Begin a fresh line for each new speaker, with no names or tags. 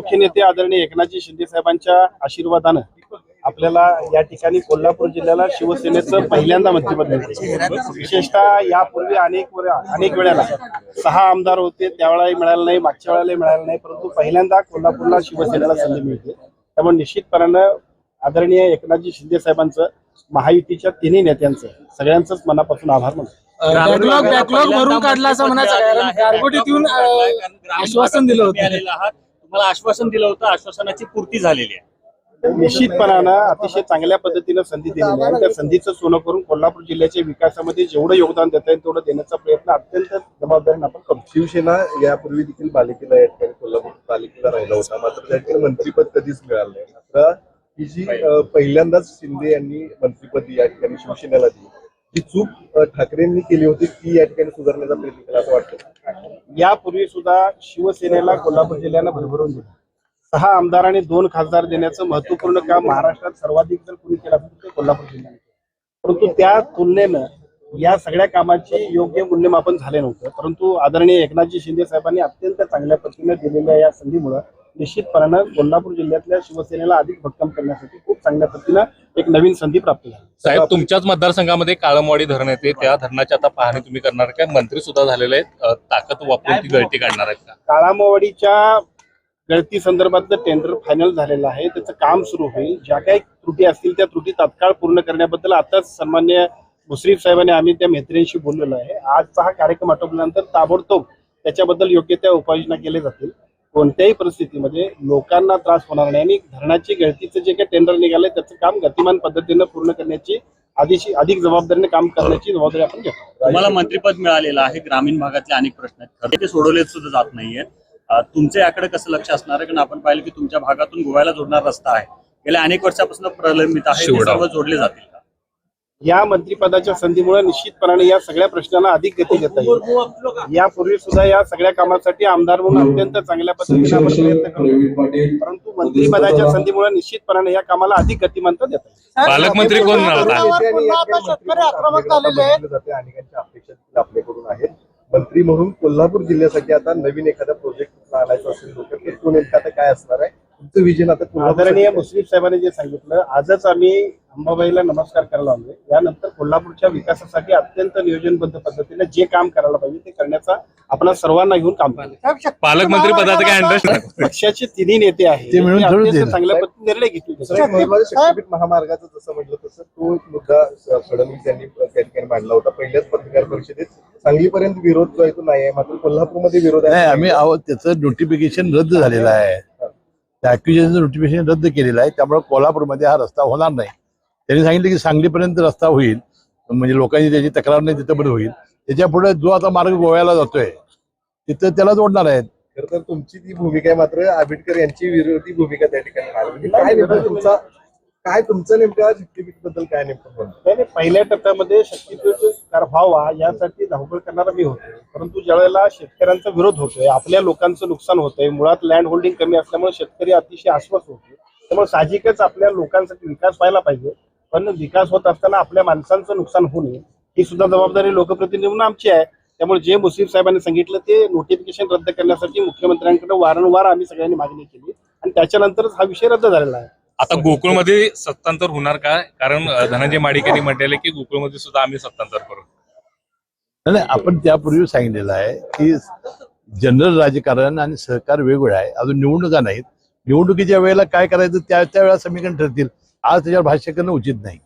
मुख्य नेते आदरणीय एकनाथजी शिंदे साहेबांच्या आशीर्वादानं आपल्याला या ठिकाणी कोल्हापूर जिल्ह्याला शिवसेनेचं पहिल्यांदा मंत्रिपद मिळते. विशेषतः यापूर्वी अनेक अनेक वेळेला सहा आमदार होते त्यावेळेलाही मिळालं नाही मागच्या वेळेलाही मिळालं नाही परंतु पहिल्यांदा कोल्हापूरला शिवसेनेला संधी मिळते. त्यामुळे निश्चितपणानं आदरणीय एकनाथजी शिंदे साहेबांचं महायुतीच्या तिन्ही नेत्यांचं सगळ्यांचंच मनापासून आभार मानतो.
बॅकलॉग बॅकलॉग भरून काढला असं म्हणायचं आश्वासन दिलं होतं.
तुम्हाला आश्वासन दिलं होतं आश्वासनाची पूर्ती झालेली आहे.
निश्चितपणानं अतिशय चांगल्या पद्धतीनं संधी दिलेली आहे. त्या संधीचं सोनं करून कोल्हापूर जिल्ह्याच्या विकासामध्ये जेवढं योगदान देता येईल तेवढं देण्याचा प्रयत्न अत्यंत जबाबदारीने आपण करू.
शिवसेना यापूर्वी देखील बालेकिल्ला या ठिकाणी कोल्हापूर बालेकिल्ला राहिला होता. मात्र त्या ठिकाणी मंत्रीपद कधीच मिळालं नाही. मात्र ही जी पहिल्यांदाच शिंदे यांनी मंत्रीपद या ठिकाणी शिवसेनेला दिली. जी चूक ठाकरेंनी केली होती ती या ठिकाणी सुधारण्याचा प्रयत्न केला असं वाटतं.
यापूर्वी सुद्धा शिवसेनेला कोल्हापूर जिल्ह्यानं भरभरून दिलं. सहा आमदार आणि दोन खासदार देण्याचं महत्त्वपूर्ण काम महाराष्ट्रात सर्वाधिक जर कुणी केलं असेल ते कोल्हापूर जिल्ह्याने परंतु त्या तुलनेनं या सगळ्या कामाचे योग्य मूल्यमापन झाले नव्हतं. परंतु आदरणीय एकनाथजी शिंदे साहेबांनी अत्यंत चांगल्या पद्धतीने दिलेल्या या संधीमुळे निश्चितपणानं कोल्हापूर जिल्ह्यातल्या शिवसेनेला अधिक भक्कम करण्यासाठी खूप चांगल्या पद्धतीनं एक नवीन संधी प्राप्त झाली.
साहेब तुमच्याच मतदारसंघामध्ये काळमवाडी धरण येते. त्या धरणाची आता पाहणी तुम्ही करणार काय मंत्री सुद्धा झालेले आहेत. ताकद वापरून ती गळती काढणार आहेत का?
काळामवाडीच्या गळती संदर्भातलं टेंडर फायनल झालेलं आहे. त्याचं काम सुरू होईल. ज्या काही त्रुटी असतील त्या त्रुटी तात्काळ पूर्ण करण्याबद्दल आताच सन्मान्य मुश्रीफ साहेबांनी आम्ही त्या मैत्रिणींशी बोललेलो आहे. आजचा हा कार्यक्रम आटोपल्यानंतर ताबडतोब त्याच्याबद्दल योग्य त्या उपाययोजना केल्या जातील. कोणत्याही परिस्थितीमध्ये लोकांना त्रास होणार नाही. आणि धरणाची गळतीचं जे काही टेंडर निघालंय त्याचं काम गतिमान पद्धतीनं पूर्ण करण्याची अधिक अधिक जबाबदारीने काम करण्याची जबाबदारी आपण घेतो
तुम्हाला मंत्रीपद मिळालेलं आहे ग्रामीण भागातले अनेक प्रश्न आहेत. ते सोडवले सुद्धा जात नाहीये. तुमचं याकडे कसं लक्ष असणार आहे? कारण आपण पाहिलं की तुमच्या भागातून गोव्याला जोडणारा रस्ता आहे. गेल्या अनेक वर्षापासून प्रलंबित आहे. सर्व जोडले जातील.
या मंत्रिपदाच्या संधीमुळे निश्चितपणाने या सगळ्या प्रश्नाला अधिक गती देता येईल. यापूर्वी सुद्धा या सगळ्या कामासाठी आमदार म्हणून अत्यंत चांगल्या पद्धतीने आपण प्रयत्न परंतु मंत्रिपदाच्या संधीमुळे निश्चितपणाने या कामाला अधिक गतिमानता देता येईल.
पालकमंत्री कोण
आपल्याकडून आहेत. मंत्री म्हणून कोल्हापूर जिल्ह्यासाठी आता नवीन एखादा प्रोजेक्ट आणायचा असेल तो नेमका आता काय असणार आहे? तुमचं विजन आता
आदरणीय? मुश्रीफ साहेबांनी जे सांगितलं आजच आम्ही अंबाबाईला नमस्कार करायला आलोय. यानंतर कोल्हापूरच्या विकासासाठी अत्यंत नियोजनबद्ध पद्धतीने जे काम करायला पाहिजे ते करण्याचा आपण सर्वांना घेऊन काम करायचं
पालकमंत्री पदाचा काय.
पक्षाचे तिन्ही नेते आहेत. चांगल्या पद्धतीने निर्णय घेतील.
महामार्गाचं जसं म्हटलं तसं तो एक मुद्दा स- फडणवीस यांनी त्या ठिकाणी मांडला होता. पहिल्याच पत्रकार परिषदेत सांगलीपर्यंत विरोध जो आहे तो नाही आहे. मात्र कोल्हापूरमध्ये विरोध
नाही
आहे
आम्ही आहो त्याचं नोटिफिकेशन रद्द झालेलं आहे. त्या नोटिफिकेशन रद्द केलेलं आहे. त्यामुळे कोल्हापूरमध्ये हा रस्ता होणार नाही. त्यांनी सांगितलं की सांगलीपर्यंत रस्ता होईल म्हणजे लोकांची त्याची तक्रार नाही तिथं पण होईल त्याच्या पुढे जो आता मार्ग गोव्याला जातोय तिथं त्याला जोडणार आहेत
खरं तर तुमची ती भूमिका आहे मात्र आंबेडकर यांची विरोधी भूमिका त्या ठिकाणी आहे. म्हणजे काय नेमकं तुमचा काय तुमचं नेमकं शक्तीपीठबद्दल काय नेमकं म्हणणं?
नाही, नाही, पहिल्या टप्प्यामध्ये शक्तीपीठ कार व्हावा यासाठी धावपळ करणारा मी होतो परंतु ज्या वेळेला शेतकऱ्यांचा विरोध होतोय आपल्या लोकांचं नुकसान होतंय मुळात लँड होल्डिंग कमी असल्यामुळे शेतकरी अतिशय आश्वास होते त्यामुळे साहजिकच आपल्या लोकांसाठी विकास व्हायला पाहिजे पण विकास होत असताना आपल्या माणसांचं नुकसान होऊ नये ही सुद्धा जबाबदारी लोकप्रतिनिधी म्हणून आमची आहे. त्यामुळे जे मुस्लिम साहेबांनी सांगितलं ते नोटिफिकेशन रद्द करण्यासाठी मुख्यमंत्र्यांकडे वारंवार आम्ही सगळ्यांनी मागणी केली आणि त्याच्यानंतरच हा विषय रद्द झालेला आहे.
आता गोकुळमध्ये सत्तांतर होणार का? कारण धनंजय माडिकेंनी म्हटलेलं आहे की गोकुळमध्ये सुद्धा आम्ही सत्तांतर करू.
नाही, आपण त्यापूर्वी सांगितलेलं आहे की जनरल राजकारण आणि सहकार वेगवेगळं आहे. अजून निवडणुका नाहीत. निवडणुकीच्या वेळेला काय करायचं? त्या त्या वेळेला समीकरण ठरतील. आज त्याच्यावर भाष्य करणं उचित नाही.